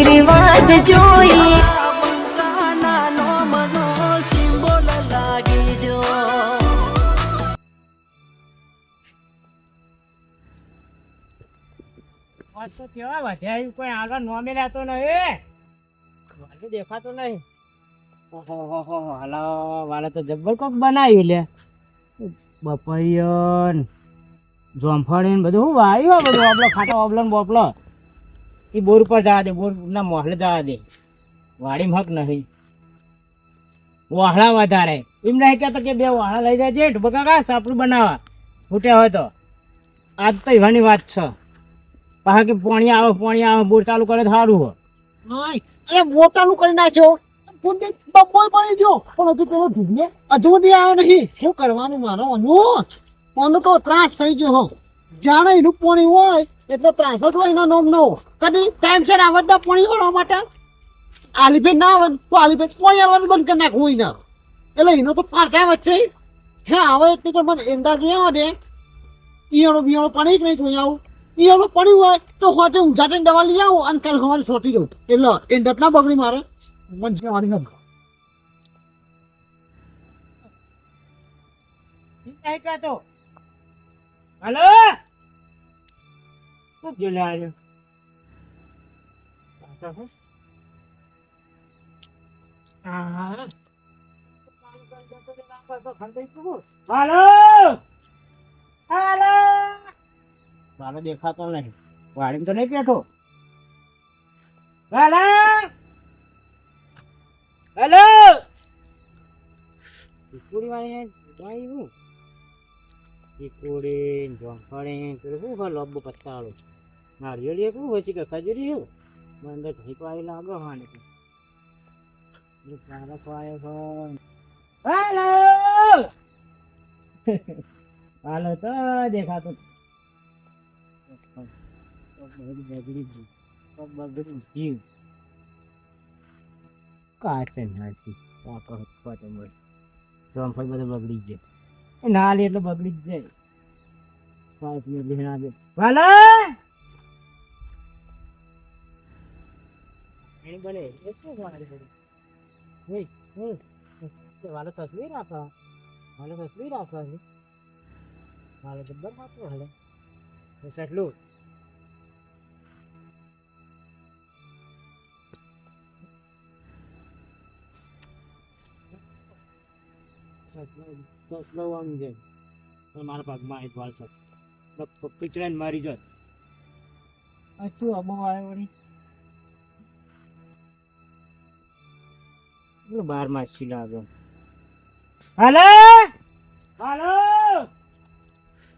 આશીર્વાદ જોઈએ. કેવા વધ્યા કોઈ આગળ નોમે વાલે દેખાતો નહીં. હાલો વાળા તો જબ્બર કોક બનાવ્યું લે. બપૈયન જોમફળી ને બધું. હું બધું, ઓબલો ખાટો ઓબલો બોપલો એ બોર ઉપર જવા દે બોર ના મોહલે જવા દે. વાડી હક નહીં. વાહળા વધારે. એમ નહીં કહેતો કે બે વાહળા લઈ જાય જેઠ બકા કા સાપડું બનાવવા. ફૂટ્યા હોય તો. આજ તો એવાની વાત છે. પાછા કે પોણી આવે પોણી આવે, બોર ચાલુ કરે સારું હોય. એ મોટાનું કરી નાખ્યો બપોર પડી પણ હજુ પેલો ઢૂંઢે હજુ સુધી આવ્યો નહીં. શું કરવાનું મારો અનુ મને તો ત્રાસ થઈ ગયો હો. જાણે એનું પાણી હોય, એટલે ત્રાસ જ હોય એનો નોમ નો કદી ટાઈમ છે આવડના પાણી ભરવા માટે? આલીપેટ ના આવે તો આલીપેટ પાણી આવવાનું બંધ કરી નાખવું હોય ને એટલે એનો તો પાછા વચ્ચે. હે, આવે એટલે તો મને એંડા જોયા ને ઈયળો બિયાળો પાણી જ નહીં જોઈ આવું. ઈયળો પાણી હોય તો હોજે ઊંઝા જઈને દવા લઈ આવું અને કાલ સવારે સોટી દઉં. એટલે એંડા ના બગડી મારે. મને જવાની નથી. કહેતો. હલો શું થયું લે આજે? હા. હાલો હાલો મારો દેખાતો નહીં વાડીમાં તો નહીં બેઠો હાલો હેલો પૂરી વાળી વાળી ચીકુડી જોંફળી પેલું શું હોય લોબો પત્તાવાળું નાળિયેરી એક હોય છે કે ખજૂરી મને અંદર ઢીક લાગો હાને પારક તો દેખાતો બગડી ગયું બગડી ગયું મળી જોમફળ બધું બગડી એ ના લે એટલે બગડી જ જાય. પાંચ મિનિટ લીધા દે વાલો! વાલો તસવીર રાખો વાલો તસવીર છે વાલો જબ્બર ખાતો હલે એ સટલું સ્લો આમ જાય મારા પગમાં એક વાર છે પિચરાઈને મારી જત શું અમો આવે વળી બાર માસી લાગે આવ્યો હાલો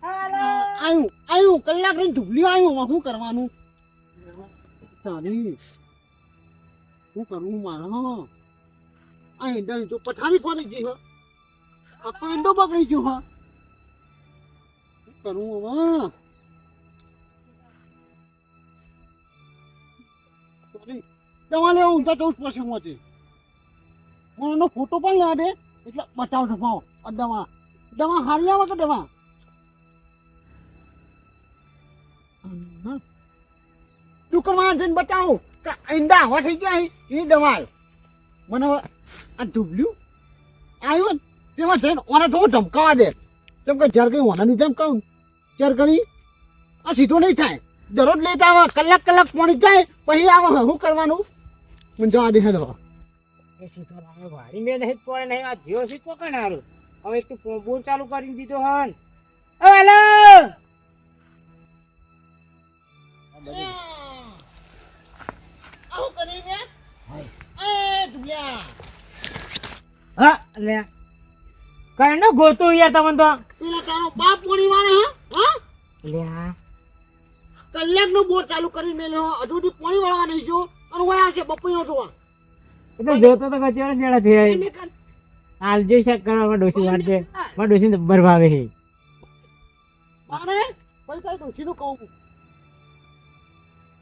હાલો આયું આયું કલાક રહીને ઢુબલી આયું શું કરવાનું તારી શું કરવું મારા આ ઈંડા તો પઠારી ખોલી ગઈ હો આખો ઈંડો પકડી ગયો હા. શું કરવું હવે? તમારે ઊંધા ઊંચા ચૌદ પછી પહોંચે એનો ફોટો પણ ના દે એટલે બતાવજો પાઓ આ દવા. દવા હારી આવે કે દવા. દુકાનમાં જઈને બતાવો કે ઈંડા હવા થઈ ગયા એ દવા. મને આ ડૂબલ્યું. આવ્યું ને? તેમાં જઈને ઓને તો ધમકાવા દે. જેમ કે જ્યારે કઈ ઓનાની જેમ કહું ત્યારે કરી આ સીધો નહીં થાય. દરરોજ લેટ આવે કલાક કલાક પોણી જાય પછી આવે શું કરવાનું? મને જવા દે હેલો એ સીધો વાડી મેં નહીં પડે નહીં આ જીઓ હારું? હવે તું ચાલુ કરી દીધો હન. હેલો! આવું કરીને હા લે. કઈ ન ગોતો યાર તમને તો. પેલા તારો બાપ પાણી વાળે હે હા? લ્યા કલાક નો બોર ચાલુ કરી મેલ્યો સુધી પાણી વાળવા નહીં જો અને વાયા છે બપૈયો જોવા એટલે જોતો તો કચેડા જેડા થઈ એમને હાલ જે શક કરવા ડોસી વાળજે માં ડોસી ને જબ્બર ભાવે હે મારે પૈસા ડોસી નું કહું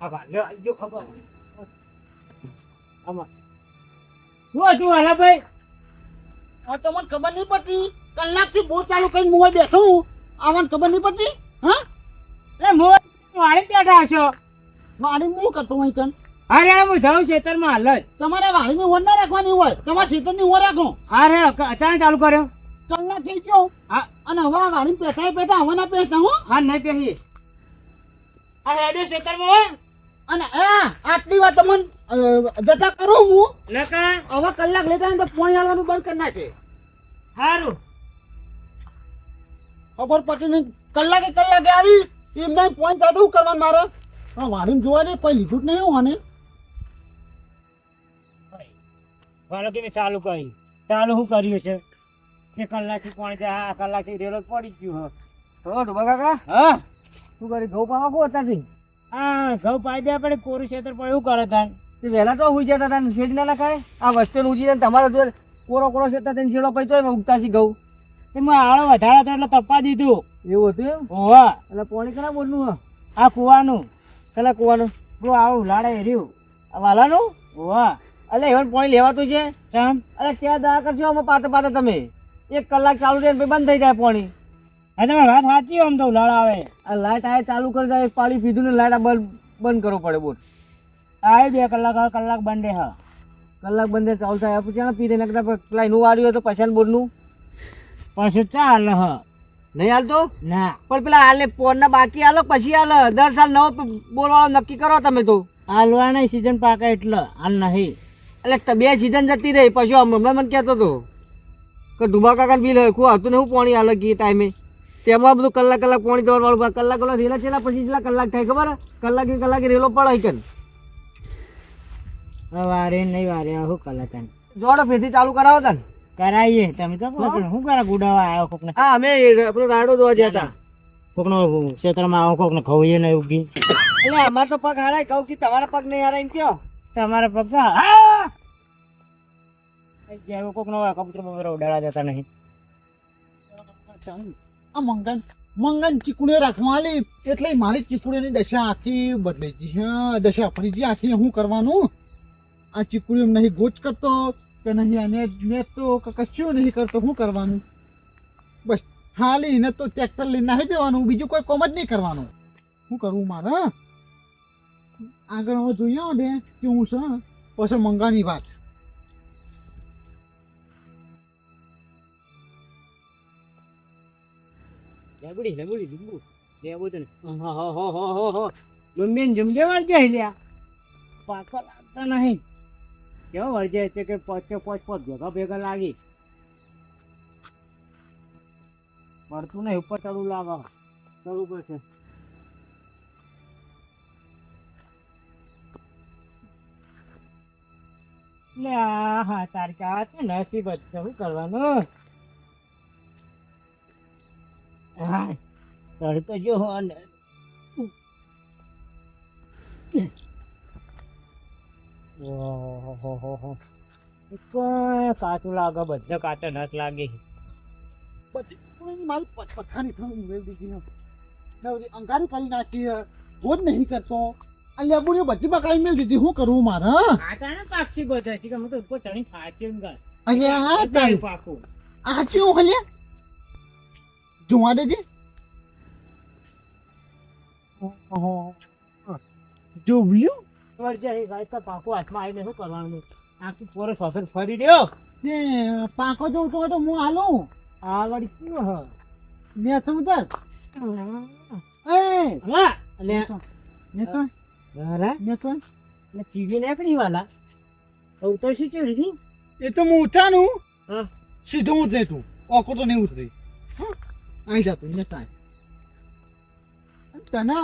આ ભાલ્યો આલજો ખબર. આમાં. શું હતું હાલા ભાઈ. તો મને ખબર નહીં પડતી. કલાકથી બોર ચાલુ કરીને મોય બેઠો હું આવન ખબર નહીં પડતી. હા? એટલે મોર વાળી બેઠા હશો વાળી હું કરતો હોય તન? અરે હું જાઉં ખેતરમાં હાલ જ. તમારે વાડીની ઓર ના રાખવાની હોય. તમારે ખેતરની ઓર રાખો. અરે અચાનક ચાલુ કર્યો. કલાક થઈ ગયો. હા. અને હવે વાળી પેસાય પેટા હવે ના પેસા હું. હા નહીં પેસી આ હેડો ખેતરમાં અને આ આટલી વાર તમને જતા કરું હું. નકા. હવે કલાક લેતા તો પોણી આવવાનું બંધ કરી નાખે. સારું ખબર પડી કલાકે કલાકે આવી એમને પોઈન્ટ કાઢું શું કરવાનું મારે? હા વાડીને જોવા દે કોઈ લીધું જ નહીં હું આને. કે ચાલુ કરી. ચાલુ શું કર્યું છે? કે કલાકથી છે હા કલાકથી રેલો પડી ગયું હો તો કાકા. હા. શું કરી ઘઉં પાવા કો હતા હા ઘઉં પાઈ દે આપણે કોરું પર એવું કરે તાન તે વહેલા તો હોઈ જતા ના લખાય? આ વસ્તુ ઊંચી જાય તમારે જો કોરો કોરો છે તેને છેડો પૈસો ઉગતા શી ઘઉં. એમાં આળો વધારે હતો એટલે તપવા દીધું. એવું હતું એમ? હોવા એટલે પોણી કરા બોલનું આ કુવાનું. કલા કુવાનું? પેલું આવું ઉલાડે એર્યું. આ વાલાનું? હોવા એટલે એવાનું પોણી લેવાતું છે? ચમ? અરે ત્યાં દા કરશો આમાં પાતે પાતે તમે. એક કલાક ચાલુ રહે ને પછી બંધ થઈ જાય પોણી. હા તમે વાત સાચી આમ તો ઉલાળ આવે. આ લાઇટ આ ચાલુ કરી દે પાણી પીધું ને લાઇટ આ બંધ બંધ કરવો પડે બોલ. આ બે કલાક કલાક બંને હા. કલાક બંધ ચાલુ થાય. આપણે ચાલો પી દે નકર પેલા એનું વાળ્યું હોય તો પૈસા બોલનું પછી ચાલ હ. નહીં હાલતો? ના. પણ પેલા હાલે પોરના બાકી હાલો પછી હાલ. દર સાલ નવો બોલવાળો નક્કી કરો તમે તો. હાલવાના સીઝન પાકે એટલે હાલ નહીં. એટલે ત- બે સીઝન જતી રહી. પછી હમણાં મને કહેતો હતો કે ડુબા કાકાને બિલ ખૂબ હતું ને હું પાણી હાલે કે ટાઈમે. તેમાં બધું કલાક કલાક પાણી દોડવાનું કલાક કલાક રેલા છેલ્લા પછી કેટલા કલાક થાય ખબર કલાક કલાકે કલાકે રેલો પડાય કન હવે વારે નહીં વારે હું કલા તને? જોડો ફેરથી ચાલુ કરાવો તને. કરાઈએ. તમે તો છો, શું ગુડાવા આવ્યો કોક ને હા અમે આપણો રાડો દોવા ગયા હતા. કોક નો ક્ષેત્રમાં આવો કોક ને ખવઈએ નહીં ઉગી એટલે અમાર તો પગ હારાય કહું કે તમારા પગ નહીં હારાય એમ કયો. તમારા પગ જેવો કોક નો કબૂતર બબૂતર ઉડાડા જતા નહીં. આ મંગન મંગન ચીકુડે રાખવાની એટલે મારી ચીકુડીની દશા આખી બદલાઈ ગઈ હા દશા ફરી ગઈ આખી હું કરવાનું? આ ચીકુડી એમ નહીં ગોચ કરતો કે નહીં આને નેતો કે, કશું નહીં કરતો શું કરવાનું? બસ ખાલી એને તો ટ્રેક્ટર લઈને નાખી દેવાનું, બીજું કોઈ કોમ જ નહીં કરવાનું. શું કરવું મારે આગળ હવે જોઈએ ને કેવું છે પછી મંગાની વાત. લેબડી લેબડી લીંબુ. લેબુ તને. હા હા હા હા હા મમ્મીને જમજે જાય લ્યા? પાછળ લાગતા નહીં. કેવો વળજે છે કે પોચે પોચ પોચ ભેગા ભેગા લાગી? પડતું નહીં, ઉપર ચડું લાગે ચડવું પડશે. હા, તારી કા છે નસીબ જ કરવાનું? હા તો જો કાચું લાગે બધા કાચા નથ લાગે. પછી મારી પથારી થયું બીજી અંગારી કરી નાખી હે. ગોળ નહીં કરતો. આ લેબુડીઓ બધી બગાડી મેળ દીધી. શું કરવું મારે કાચા ને પાક્ષી બધા. કે હું તો ઉપર ચણી ગાય. આ એટલે તારી. પાકું. આ કેવું હલ્યા જોવા દેજે. જોવ્યું વળજે ગાય તો પાકો હાથમાં આવીને શું કરવાનું? આખી પોરે સોફેર ફરી રહ્યો. ને પાકો જો તો તો હું હાલું? આ વળી શું હ? ને સમજર એ હા અને ને તો અરે ને તો. ને ચીવી નીકળી વાલા. ઉતર શું ચીવી હતી એ તો હું ઉઠાનું? હા. સીધું ઉતરે તું ઓકો તો નહીં ઉતરી. આવી જતું ને ટાઈમ તને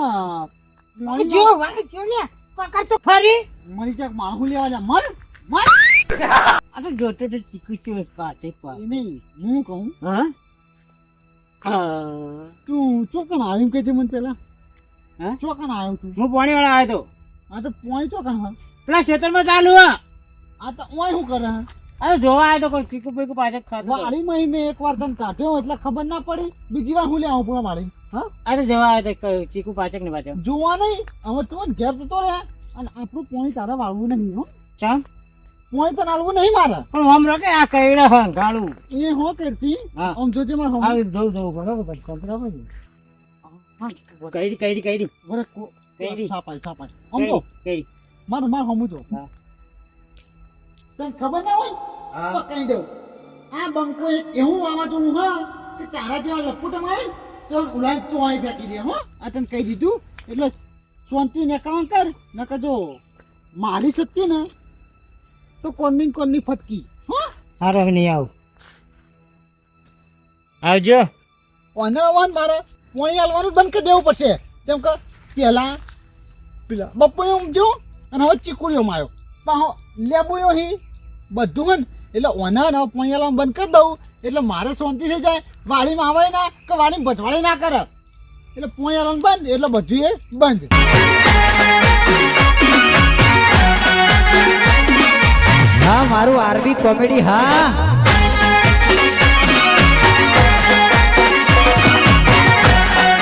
જો વાળે જો ને પકડ તો ફરી. મરી જાક માણસું લેવા જા. મર મર તો જોતો તો ચીકુ છે કાચે પા નહીં હું કહું? હા? હા. તું ચોકન આવ્યું કે છે મને પેલા? હા? ચોકન આવ્યો તું? હું પાણી વાળા આવ્યો તો. આ તો પોઈ ચોકન હા. પેલા ખેતરમાં ચાલુ હા. આ તો ઓય શું કરે હા? અરે જોવા આવ્યો તો કોઈ ચીકુ પીકુ પાછળ ખાધું. વાળી માં મેં એક વાર તને કાઢ્યો એટલે ખબર ના પડી. બીજી વાર હું લે આવું પૂરા વાળી. હા? અરે જવા ચીકુ પાચક ને પાછળ જોવા નહીં. હવે તું ઘેર જતો રહે અને આપણું પોણી તારે વાળવું નહીં હો. ચા? પોણી તને હાલવું નહીં મારે. પણ આમ રોકે આ કઈડા હા ગાળું. એ હો કરતી આમ જોજે માર હમ જોઉં જવું બરોબર પછી કમ્પ્યુટર કઈડી કઈડી કઈડી. વરસ કઈડી. સાપાઈ સાપાઈ આમ તો કઈ. મારું માર હમું તો હા. તને ખબર ના હોય? હા. કઈ દઉં. આ બંકો એક એવું જોઉં હા કે તારા જેવા લપુટમ આવે ને તો ઉલાય ચોય ફેંકી દે હો. આ તને કહી દીધું? એટલે શાંતિ નીકળવા કર નકર જો મારી શક્તિ ને તો કોણની ને ફટકી હો. હારો નહીં આવ. આવજો. ઓને આવવાનું મારે? પોણી હાલવાનું બંધ કરી દેવું પડશે. જેમ કે પહેલા પેલા બપોયો જો અને હવે ચીકુડીઓમાં આવ્યો પણ લેબુયો હી બધું હન એટલે ઓના ના પોણી બંધ કરી દઉં. એટલે મારે શાંતિ થઈ જાય. વાડીમાં આવે ના કે વાડીમાં ભજવાળી ના કરે. એટલે પોણી બંધ. એટલે બધું એ બંધ. હા, મારું આરબી કોમેડી, હા.